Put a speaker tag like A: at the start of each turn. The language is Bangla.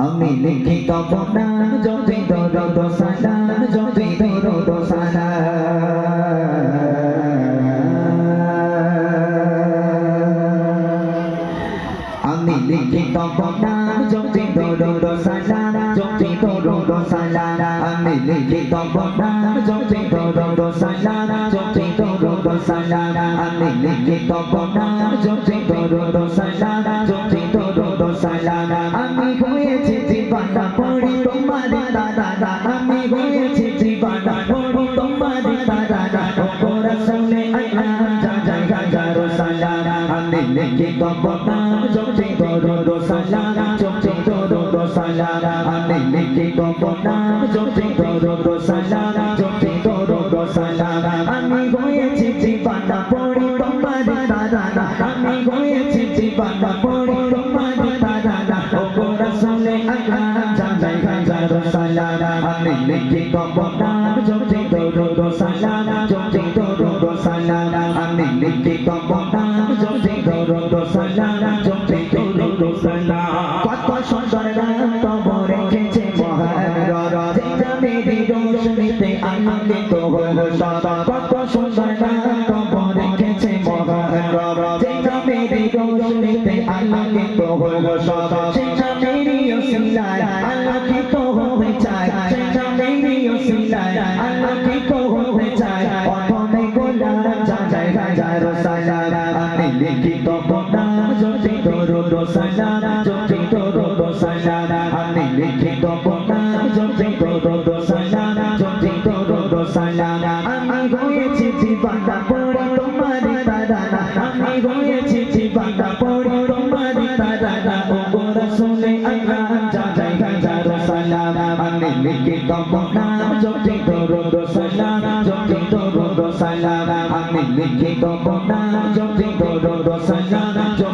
A: আমি লিখিত বনাম যদি দরদ সালাম যদি দরদ সালাম আমি লিখিত বনাম যদি দরদ সালাম যদি দরদ সালাম আমি লিখিত বনাম যদি দরদ সালাম যদি দরদ সালাম আমি লিখিত বনাম যদি দরদ সালাম যদি দরদ আমি হয়েছি জীবনা পড়ি তোমার দাদা আমি হয়েছি জীবনা পড়ি তোমার দাদা ওরা শুনে আল্লাহ যা যা যা যা রসালাম আমি লিখিত বনাম যদি দরদ সালাম যদি দরদ সালাম আমি লিখিত বনাম যদি দরদ সালাম যদি দরদ সালাম আমি হয়েছি জীবনা পড়ি তোমার দাদা আমি হয়েছি জীবনা পড়ি রসালাম আমি লিখিত বনাম যদি দরদ সালাম যদি দরদ সালাম আমি লিখিত বনাম যদি দরদ সালাম যদি দরদ সালাম কত সুন্দর নাম তবর রেখেছে মহান যেটা মেরি রোশনীতে আনন্দিত হলো সদা কত সুন্দর নাম তবর রেখেছে মহান যেটা মেরি রোশনীতে আনন্দিত হলো সদা সেটা মেরি ওসিলায় আলোকিত ওসিলায় আলোকিত হতে চায় প্রথমে যা যায় যায় রসালাম আমি লিখিত দরুদ সালাম যদি দরুদ সালাম আমি লিখিত দরুদ সালাম যদি দরুদ সালাম আমি হয়েছি জীবনটা পড়ে তোমার দাদা আমি হয়েছি জীবনটা পড়ে তোমার দাদা ও গোরা শুনে আল্লাহ যা যায় যা আমি লিখিত বনাম যদি দরুদ সালাম যদি দরুদ সালাম আমি লিখিত বনাম যদি দরুদ সালাম